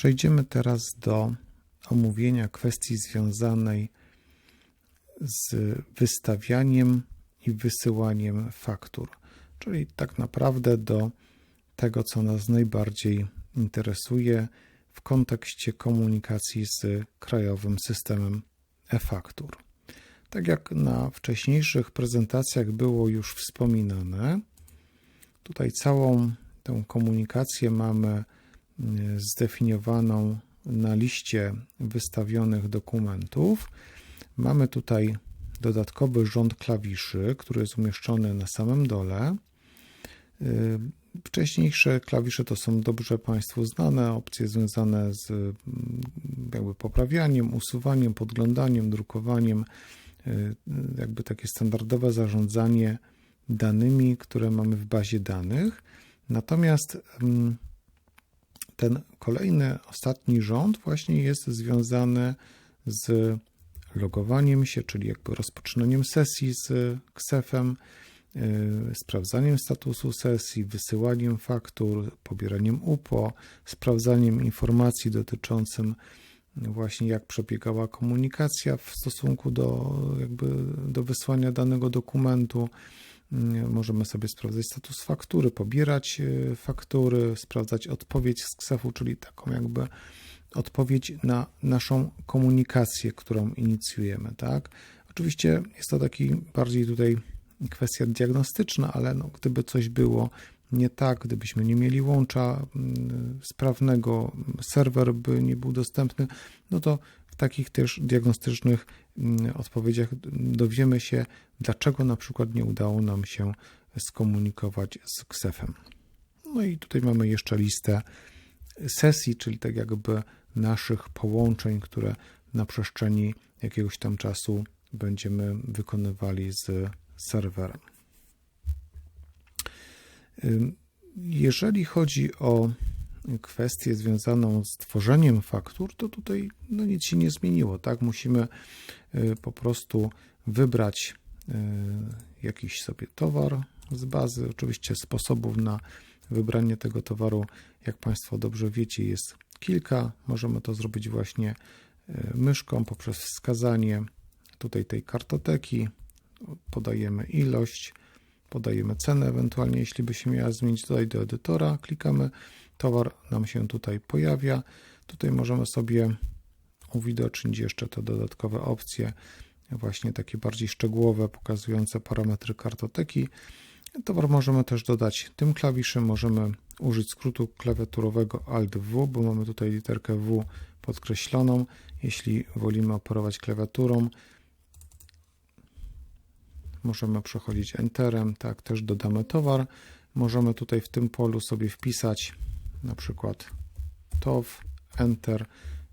Przejdziemy teraz do omówienia kwestii związanej z wystawianiem i wysyłaniem faktur, czyli tak naprawdę do tego, co nas najbardziej interesuje w kontekście komunikacji z krajowym systemem e-faktur. Tak jak na wcześniejszych prezentacjach było już wspominane, tutaj całą tę komunikację mamy zdefiniowaną na liście wystawionych dokumentów. Mamy tutaj dodatkowy rząd klawiszy, który jest umieszczony na samym dole. Y, wcześniejsze klawisze to są dobrze Państwu znane opcje związane z mm, jakby poprawianiem, usuwaniem, podglądaniem, drukowaniem, y, jakby takie standardowe zarządzanie danymi, które mamy w bazie danych. Natomiast mm, ten kolejny, ostatni rząd właśnie jest związany z logowaniem się, czyli jakby rozpoczynaniem sesji z KSEF-em, yy, sprawdzaniem statusu sesji, wysyłaniem faktur, pobieraniem UPO, sprawdzaniem informacji dotyczącym właśnie jak przebiegała komunikacja w stosunku do, jakby do wysłania danego dokumentu. Możemy sobie sprawdzać status faktury, pobierać yy, faktury, sprawdzać odpowiedź z KSEF-u, czyli taką jakby odpowiedź na naszą komunikację, którą inicjujemy, tak? Oczywiście jest to taki bardziej tutaj kwestia diagnostyczna, ale no, gdyby coś było nie tak, gdybyśmy nie mieli łącza mm, sprawnego, serwer by nie był dostępny, no to w takich też diagnostycznych odpowiedziach dowiemy się, dlaczego na przykład nie udało nam się skomunikować z KSEF-em. No i tutaj mamy jeszcze listę sesji, czyli tak jakby naszych połączeń, które na przestrzeni jakiegoś tam czasu będziemy wykonywali z serwerem. Jeżeli chodzi o kwestię związaną z tworzeniem faktur, to tutaj no nic się nie zmieniło. Tak? Musimy y, po prostu wybrać y, jakiś sobie towar z bazy. Oczywiście sposobów na wybranie tego towaru, jak Państwo dobrze wiecie, jest kilka. Możemy to zrobić właśnie e, myszką poprzez wskazanie tutaj tej kartoteki. Podajemy ilość, podajemy cenę, ewentualnie jeśli by się miała zmienić tutaj do edytora, klikamy, towar nam się tutaj pojawia. Tutaj możemy sobie uwidocznić jeszcze te dodatkowe opcje, właśnie takie bardziej szczegółowe, pokazujące parametry kartoteki. Towar możemy też dodać tym klawiszem, możemy użyć skrótu klawiaturowego Alt-W, bo mamy tutaj literkę W podkreśloną. Jeśli wolimy operować klawiaturą, możemy przechodzić Enterem, tak, też dodamy towar. Możemy tutaj w tym polu sobie wpisać na przykład TOW, Enter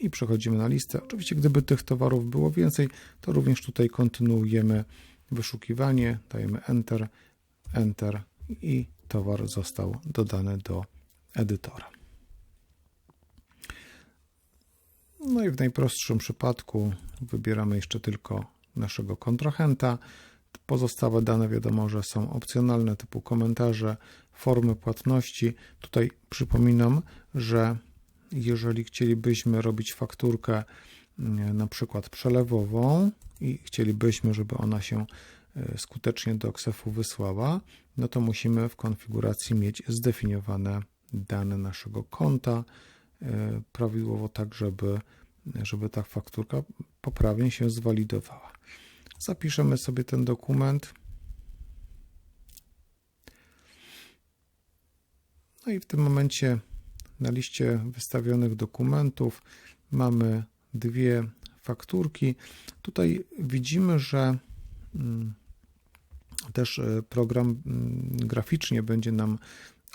i przechodzimy na listę. Oczywiście, gdyby tych towarów było więcej, to również tutaj kontynuujemy wyszukiwanie, dajemy Enter, Enter i towar został dodany do edytora. No i w najprostszym przypadku wybieramy jeszcze tylko naszego kontrahenta. Pozostałe dane wiadomo, że są opcjonalne, typu komentarze, formy płatności. Tutaj przypominam, że jeżeli chcielibyśmy robić fakturkę mm, na przykład przelewową i chcielibyśmy, żeby ona się E, skutecznie do KSEF-u wysłała, no to musimy w konfiguracji mieć zdefiniowane dane naszego konta e, prawidłowo tak, żeby, żeby ta fakturka poprawnie się zwalidowała. Zapiszemy sobie ten dokument. No i w tym momencie na liście wystawionych dokumentów mamy dwie fakturki. Tutaj widzimy, że mm, też e, program mm, graficznie będzie nam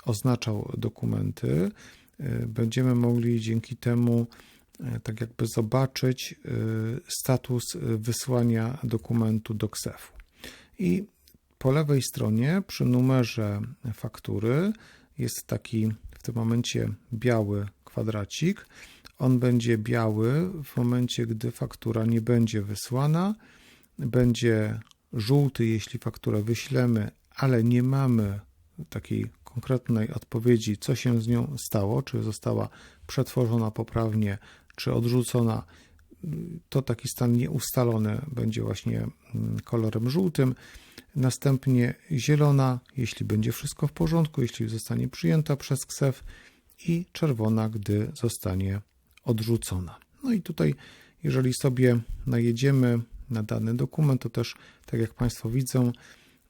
oznaczał dokumenty. E, będziemy mogli dzięki temu tak jakby zobaczyć status wysłania dokumentu do KSEF-u. I po lewej stronie przy numerze faktury jest taki w tym momencie biały kwadracik. On będzie biały w momencie, gdy faktura nie będzie wysłana, będzie żółty, jeśli fakturę wyślemy, ale nie mamy takiej konkretnej odpowiedzi, co się z nią stało, czy została przetworzona poprawnie, czy odrzucona, to taki stan nieustalony będzie właśnie mm, kolorem żółtym. Następnie zielona, jeśli będzie wszystko w porządku, jeśli zostanie przyjęta przez KSEF i czerwona, gdy zostanie odrzucona. No i tutaj, jeżeli sobie najedziemy na dany dokument, to też, tak jak Państwo widzą,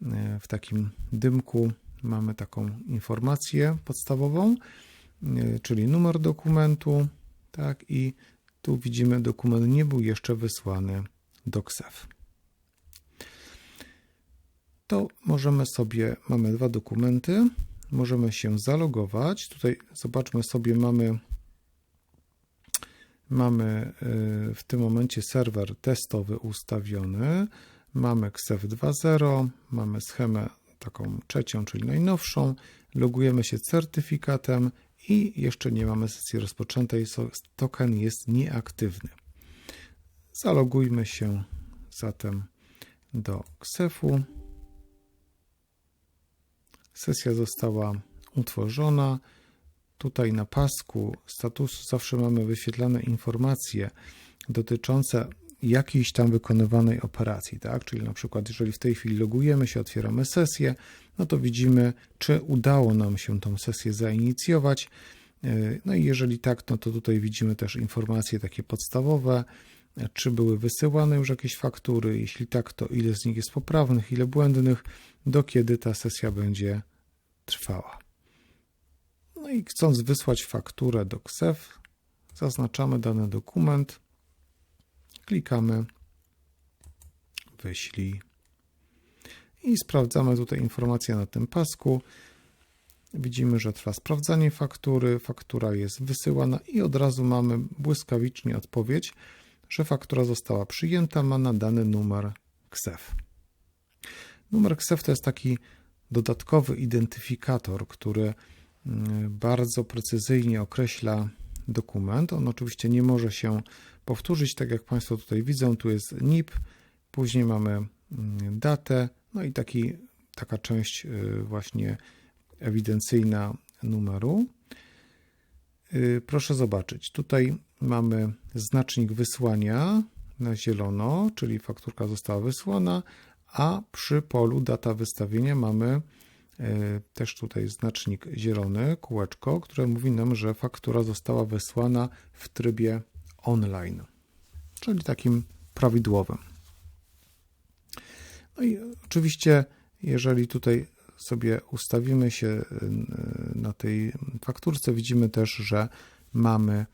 e, w takim dymku mamy taką informację podstawową, e, czyli numer dokumentu, tak, i tu widzimy, dokument nie był jeszcze wysłany do KSEF. To możemy sobie, mamy dwa dokumenty, możemy się zalogować. Tutaj zobaczmy sobie, mamy Mamy y, w tym momencie serwer testowy ustawiony, mamy KSEF 2.0, mamy schemę taką trzecią, czyli najnowszą, logujemy się certyfikatem i jeszcze nie mamy sesji rozpoczętej, token jest nieaktywny. Zalogujmy się zatem do KSEF-u. Sesja została utworzona. Tutaj na pasku statusu zawsze mamy wyświetlane informacje dotyczące jakiejś tam wykonywanej operacji, tak? Czyli na przykład, jeżeli w tej chwili logujemy się, otwieramy sesję, no to widzimy, czy udało nam się tą sesję zainicjować. No i jeżeli tak, no to tutaj widzimy też informacje takie podstawowe, czy były wysyłane już jakieś faktury, jeśli tak, to ile z nich jest poprawnych, ile błędnych, do kiedy ta sesja będzie trwała. No i chcąc wysłać fakturę do KSEF, zaznaczamy dany dokument, klikamy wyślij i sprawdzamy tutaj informację na tym pasku. Widzimy, że trwa sprawdzanie faktury, faktura jest wysyłana i od razu mamy błyskawicznie odpowiedź, że faktura została przyjęta, ma nadany numer KSEF. Numer KSEF to jest taki dodatkowy identyfikator, który bardzo precyzyjnie określa dokument. On oczywiście nie może się powtórzyć, tak jak Państwo tutaj widzą, tu jest NIP, później mamy mm, datę, no i taki, taka część y, właśnie ewidencyjna numeru. Y, proszę zobaczyć, tutaj mamy znacznik wysłania na zielono, czyli fakturka została wysłana, a przy polu data wystawienia mamy E, też tutaj znacznik zielony, kółeczko, które mówi nam, że faktura została wysłana w trybie online, czyli takim prawidłowym. No i oczywiście, jeżeli tutaj sobie ustawimy się e, na tej fakturce, widzimy też, że mamy e,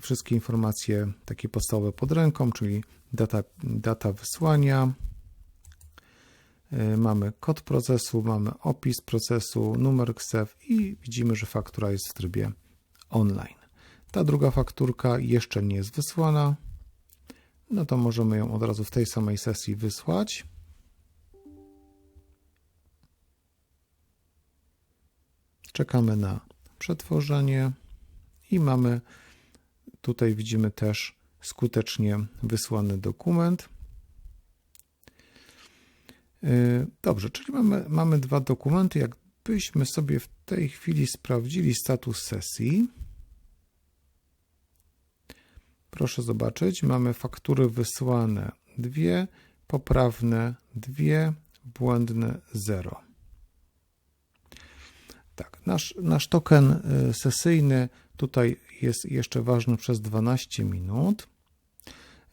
wszystkie informacje takie podstawowe pod ręką, czyli data, data wysłania, Y, mamy kod procesu, mamy opis procesu, numer KSEF i widzimy, że faktura jest w trybie online. Ta druga fakturka jeszcze nie jest wysłana, no to możemy ją od razu w tej samej sesji wysłać. Czekamy na przetworzenie i mamy tutaj widzimy też skutecznie wysłany dokument. Y, dobrze, czyli mamy, mamy dwa dokumenty. Jakbyśmy sobie w tej chwili sprawdzili status sesji, proszę zobaczyć, mamy faktury wysłane dwie, poprawne dwie, błędne 0. Tak, nasz, nasz token y, sesyjny tutaj jest jeszcze ważny przez 12 minut.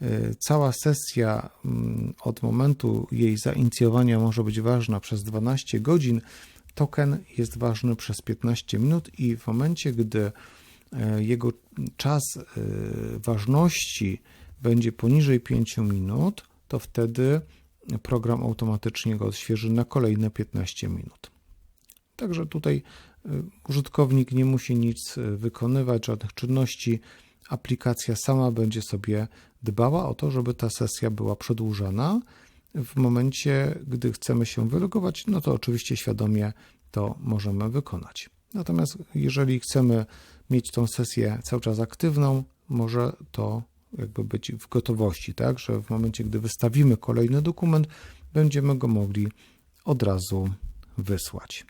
Y, cała sesja mm, od momentu jej zainicjowania może być ważna przez 12 godzin. Token jest ważny przez 15 minut i w momencie, gdy jego czas y, ważności będzie poniżej 5 minut, to wtedy program automatycznie go odświeży na kolejne 15 minut. Także tutaj użytkownik nie musi nic wykonywać, żadnych czynności. Aplikacja sama będzie sobie dbała o to, żeby ta sesja była przedłużana. W momencie, gdy chcemy się wylogować, no to oczywiście świadomie to możemy wykonać. Natomiast jeżeli chcemy mieć tą sesję cały czas aktywną, może to jakby być w gotowości, tak, że w momencie, gdy wystawimy kolejny dokument, będziemy go mogli od razu wysłać.